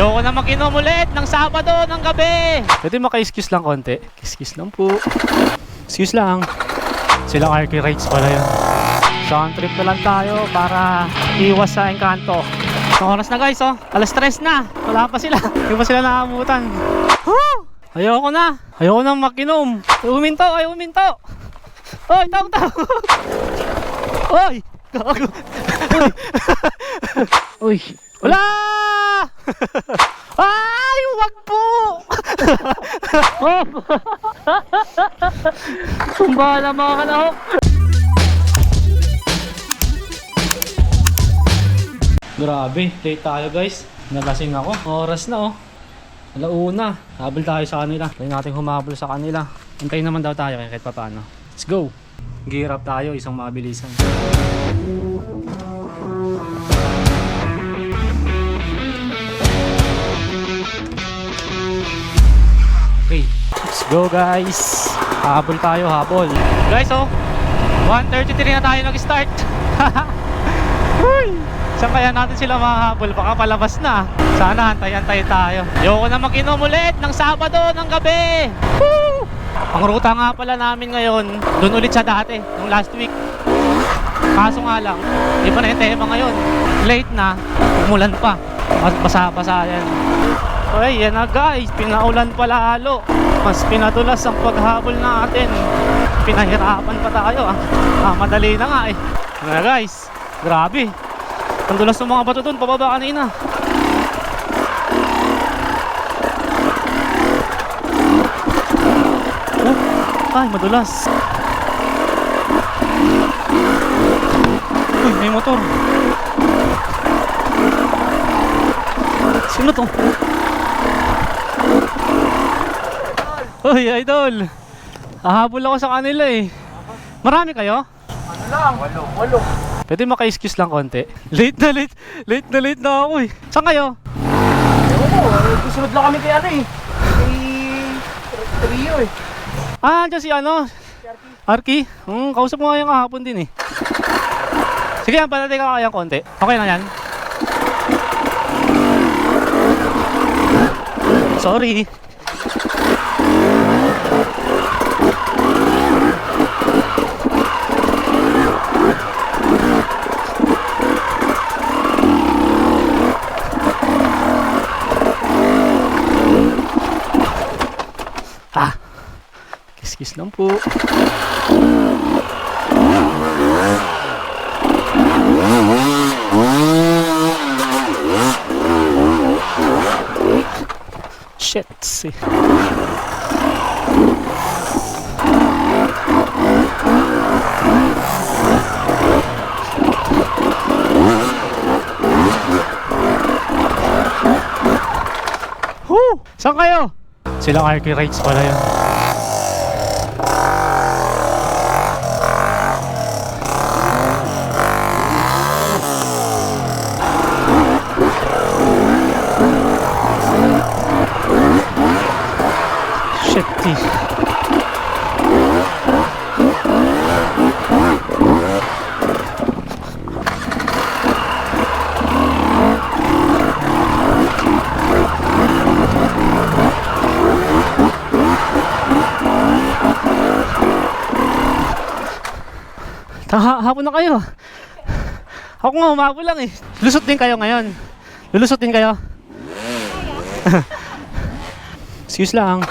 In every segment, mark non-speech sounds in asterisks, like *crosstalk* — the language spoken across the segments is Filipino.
Ayoko na makinom ulit ng Sabado ng gabi. Pwede maka-excuse lang konti. Excuse lang po. Excuse lang. Sila Arky Rides pala yun. Sound trip na lang tayo para iwas sa engkanto. Ang oras na guys oh. Alas tres na. Wala pa sila. Hindi pa sila nakamutan. Woo! Ayoko na. Ayoko na makinom. Ay, uminto. Ay, uminto. Oy, tao, tao. *laughs* Oy! Gago. Uy. Wala! *laughs* Ay, wag po! *laughs* Tumba na mga kanahok. Grabe, late tayo guys. Nalasing ako. Oras na oh. Alauna. Habol tayo sa kanila. Pwede natin humabol sa kanila. Antayin naman daw tayo kahit pa paano. Let's go! Gear up tayo, isang mabilisan. Let's go guys. Habol tayo, habol. Guys, oh. 1.33 na tayo nag-start. *laughs* Saan kaya natin sila mahahabol? Baka palabas na. Sana hantay-hantay tayo. Ayoko na makinom ulit ng Sabado ng gabi. Woo! Ang ruta nga pala namin ngayon, doon ulit sa dati, nung last week. Kaso nga lang, di pa na yung tema ngayon. Late na, umulan pa. Basa-basa yan. Ay, yan na guys, pinaulan pa lalo. Mas pinadulas ang paghabol natin. Pinahirapan pa tayo ah. ah madali na nga eh. Na guys, grabe. Ang dulas ng mga bato doon, pababa kanina. Oh, ay, madulas. Uy, may motor. Sino to? *laughs* Uy, idol. Hahabol ako sa kanila eh. Marami kayo? Ano lang? Walo. Walo. Pwede maka-excuse lang konti. *laughs* Late na late. Late na late na ako eh. Saan kayo? Ko, eh, susunod lang kami kay ano eh. Kay Trio eh. Ah, dyan si ano? Arky? Hmm, kausap mo nga yung kahapon din eh. Sige, yan, patatay ka kayang konti. Okay na yan? Sorry. Kiss-kiss lang po. Shit. see. Saan kayo? Silang Arky Rides pala yun. Shit, eh. Taha, hapon na kayo. Ako nga, humabol lang eh. Lusot din kayo ngayon. Lulusot din kayo. *laughs* Excuse lang.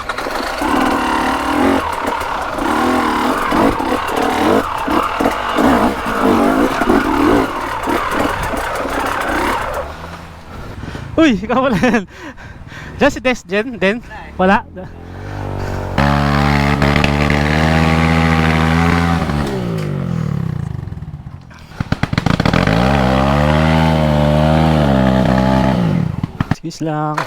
Uy, ikaw pala yan. Diyan si Des, Jen, Den? Wala. Excuse lang.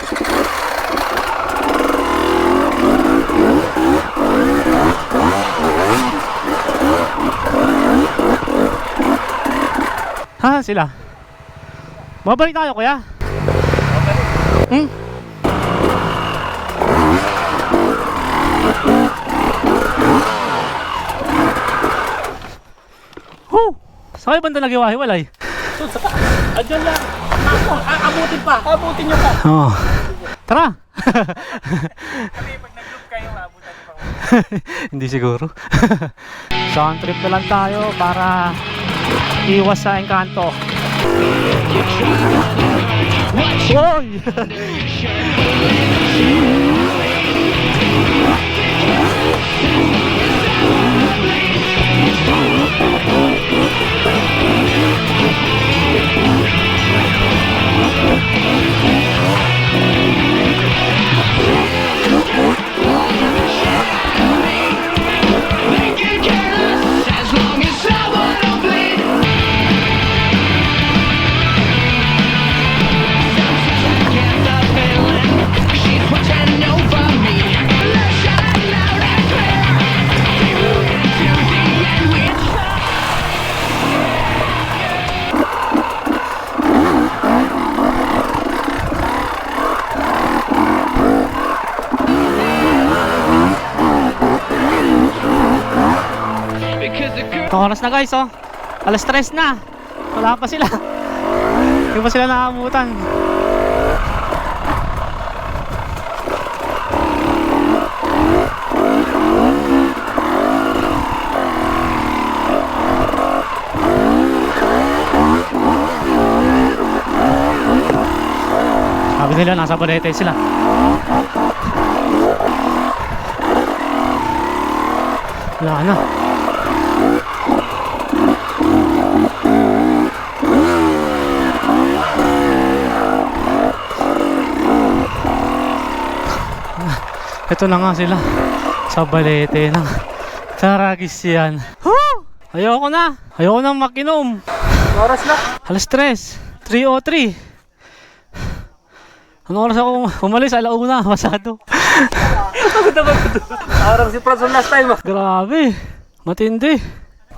Ha, sila. Babalik tayo, kuya. Hmm? Woo! Sa kayo banda nag-iwahiwalay? Andyan lang. Ako, aabutin pa. Aabutin nyo pa. Oo. Tara! Kami, pag nag-loop kayo, abutan pa. Hindi siguro. *laughs* Saan trip na lang tayo para iwas sa engkanto. Woy! *laughs* oras na guys, oh. Alas stress na. Wala pa sila. Hindi pa sila nakamutan. Sabi nila, nasa Balete sila. Wala na. Ito na nga sila sa balete ng Taragis yan. Woo! Ayoko na. Ayoko na makinom. Oras na. Alas 3. 3.03. Ano oras ako umalis? Alauna. Masado. *laughs* Parang si Franson last time. Grabe. Matindi.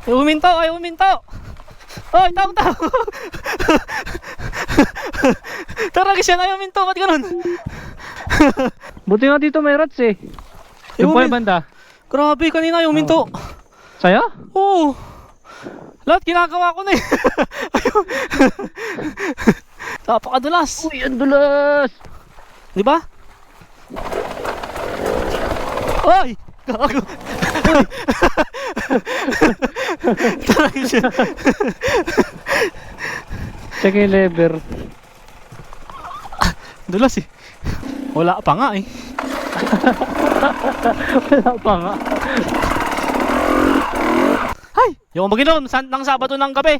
Ay, uminto. Ay, uminto. Oy, tao, tao. Taragis yan. Ay, uminto. Ba't ganun? Buti nga dito may rats eh. Yung Yung po may- banda. Grabe, kanina ay uminto. Saya? Oo. Lahat ginagawa ko na eh. Ayun. Napakadulas. Uy, ang dulas! Di ba? Ay! Gago. Talaga siya. Check yung lever. Dulas eh. Wala pa nga eh. Wala pa nga. Ay! Yung maginom, san ng Sabado ng gabi.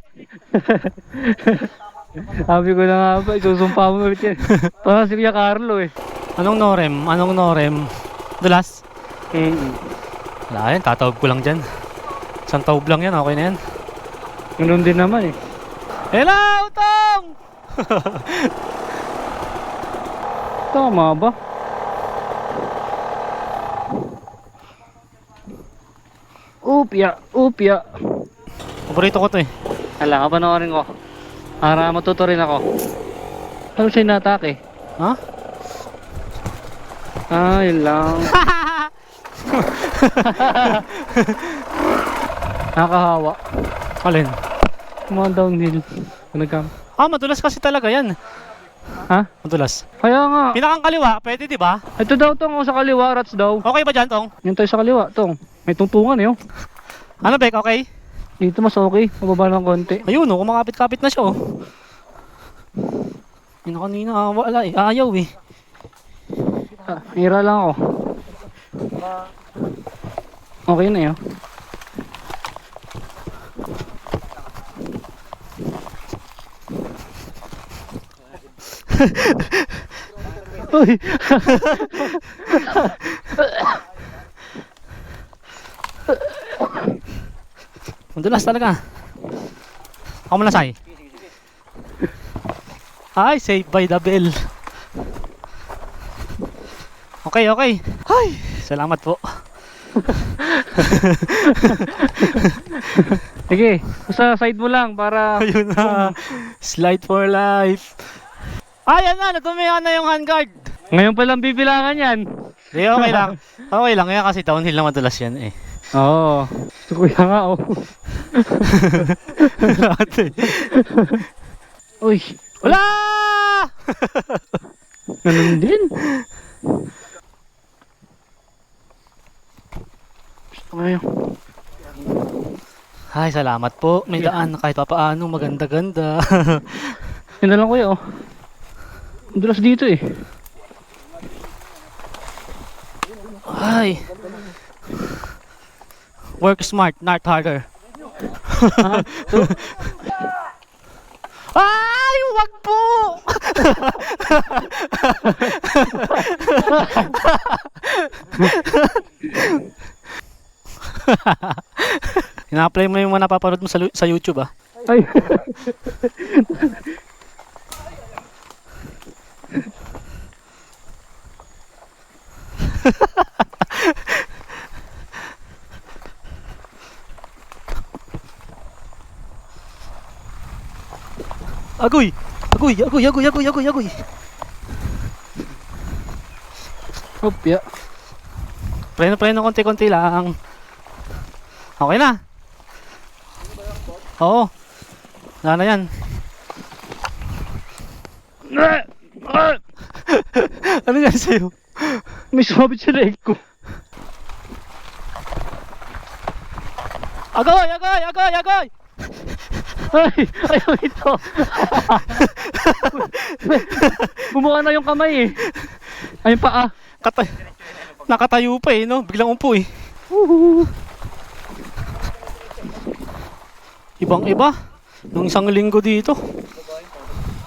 Sabi ko na nga ba, isusumpa mo ulit yan. Parang si Kuya Carlo eh. Anong norem? Anong norem? Dulas? Mm Wala yan, tatawag ko lang dyan. Isang tawag lang yan, okay na yan. Ganun din naman eh. Hello, Tong! *laughs* Tama ba? Upya, upya. Paborito ko to eh. Ala, kapanoorin ko. Para matuto rin ako. Ano siya inatake? Ha? Ah, yun lang. *laughs* *laughs* Nakahawa. Alin? Mga downhill. Nagkam. Ah, madulas kasi talaga yan. Ha? Madulas. Kaya nga. Pinakang kaliwa, pwede di ba? Ito daw tong oh, sa kaliwa, rats daw. Okay ba dyan, Tong? Yung tayo sa kaliwa, tong. May tungtungan eh, oh. Ano, Bek, okay? Dito mas okay. Mababa ng konti. Ayun, oh, kumakapit-kapit na siya, oh. Yun kanina, ah, wala eh. Ayaw eh. Ah, hira lang ako. Okay na yun. *laughs* Uy! Madulas talaga. Ako muna, Sai. Ay, saved by the bell. Okay, okay. Ay, salamat po. *laughs* Sige, sa side mo lang para... *laughs* Ayun na. Slide for life. Ayan na, natumihan na yung handguard. Ngayon pa lang bibilangan yan. Di, okay lang. Okay lang, kaya kasi downhill na madulas yan eh. Oo. So, kuya nga, oh. Eh. *laughs* Uy! Wala! Ganun din. Yun. Ay, salamat po. May daan na kahit papaano. Maganda-ganda. *laughs* Yun na lang kuya oh. Dulas dito eh. Ay. Work smart, not harder. Ay, wag po! *laughs* *laughs* Ina-apply mo yung mga napapanood mo sa, sa YouTube ah. Ay. Agoy! Agoy! Agoy! Agoy! Agoy! Agoy! Agoy! Opya. Preno, preno, konti-konti lang. Okay na. Oo. Wala na yan. *laughs* ano yan sa'yo? May sumabit sa leg ko. Agoy! Agoy! Agoy! Agoy! Ay! Ayaw ito. *laughs* Bumuka na yung kamay eh. Ay, yung paa. Katay. Nakatayo pa eh, no? Biglang umpo eh. Ibang iba. Nung isang linggo dito.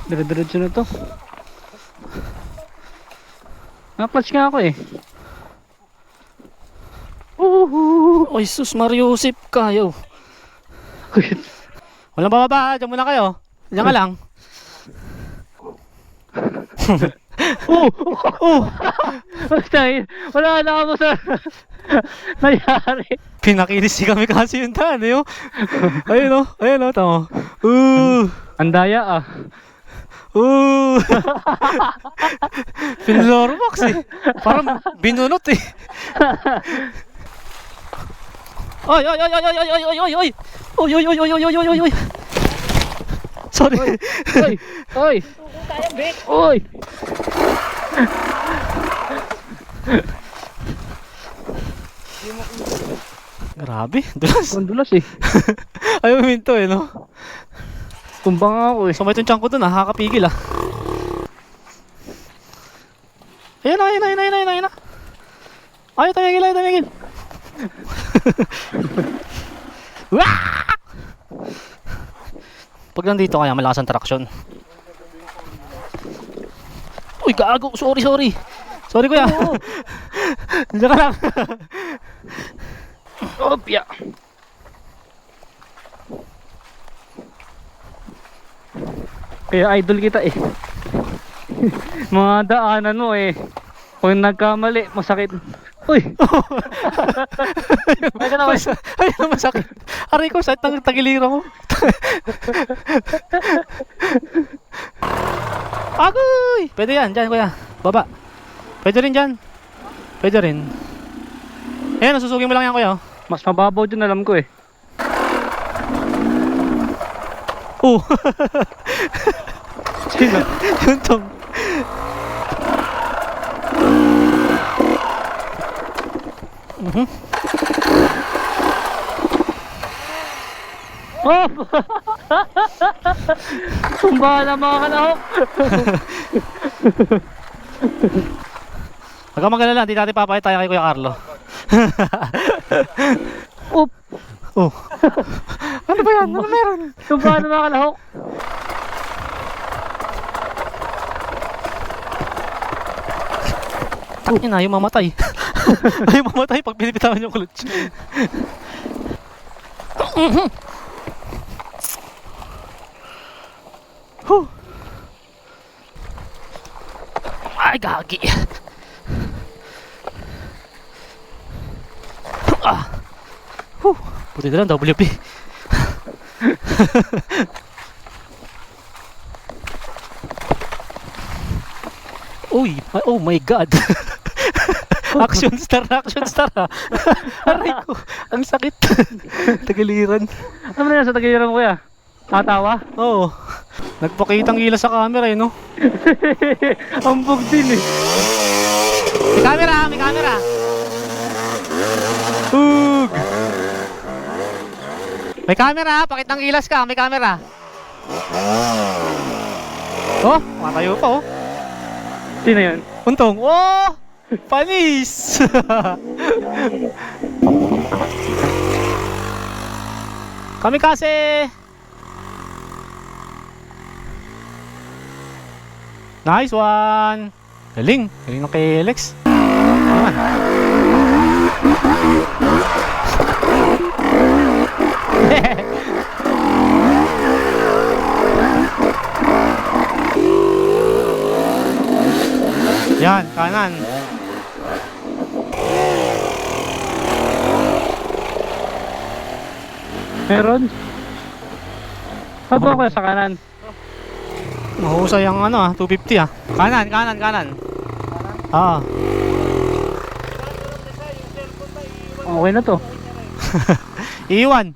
Dire-diretso na to. Nakapatch nga ako eh. Oy, sus, Mariusip kayo. Walang bababa, dyan muna kayo. Diyan ka lang. *laughs* Oh! Oh! Basta *laughs* wala na ako sa *laughs* nangyari. Pinakinis si kami kasi yung daan eh. oh. Ayun o, ayun o, tama. Uh, Andaya ah. uh. *laughs* Pinlormax eh. Parang binunot eh. Oy, oy, oy, oy, oy, oy, oy, oy. Oy, oy, oy, oy, oy, oy, oy, oy, oy. Sorry. Oy! Oy! Oy! Grabe, dulas. Ang dulas eh. *laughs* Ayaw minto eh, no? Tumbang ako eh. So may itong ko dun ah, nakakapigil ah. Ayun na, ayun na, ayun na, ayun na, ayun na. Ayaw tumigil, ayaw tumigil. Wah! Pag nandito kaya malakas ang traction. Uy, gago. Sorry, sorry. Sorry kuya. *laughs* Diyan ka lang. Opya! Kaya idol kita eh. *laughs* Mga daanan mo eh. Kung nagkamali, masakit. Uy! *laughs* Ay, ka naman. Ay, masakit. Aray ko, sakit ng tagilira mo. Agoy! Pwede yan, dyan kuya. Baba. Pwede rin dyan. Pwede rin. Ayan, susugin mo lang yan kuya. oh. Mas mababaw dyan alam ko eh. Oh. Sino? Yung tong. Mhm. Oh! Sumba na mga kalahok! *laughs* Huwag kang magalala, hindi natin papakita tayo kay Kuya Carlo. *laughs* Oop! Oh. ano ba yan? Ano meron? Sumba na mga kalahok! Takin na, yung mamatay. *laughs* Ay, mamatay pag binibitawan yung clutch. Ay, gagi. Ah. Huh. Buti na lang, WP. *laughs* Uy, oh my god. *laughs* action star, action star ha. *laughs* Aray ko, ang sakit. Tagaliran. Ano na yan sa tagiran mo kuya? Tatawa? Oo. Nagpakitang ila sa camera eh, no? *laughs* Ambog din eh. May camera, may camera. Hug! May camera, pakitang ilas ka, may camera. Oh, matayo pa oh. Sino yun? Untong, oh! Panis! *laughs* Kami kasi Nice one! Galing! Galing ng kay Alex. Yan, kanan. Meron? Saan ba ako sa kanan? Mahusay ang ano ah, 250 ah. Kanan, kanan, kanan. Ah, Okay na to. *laughs* iwan.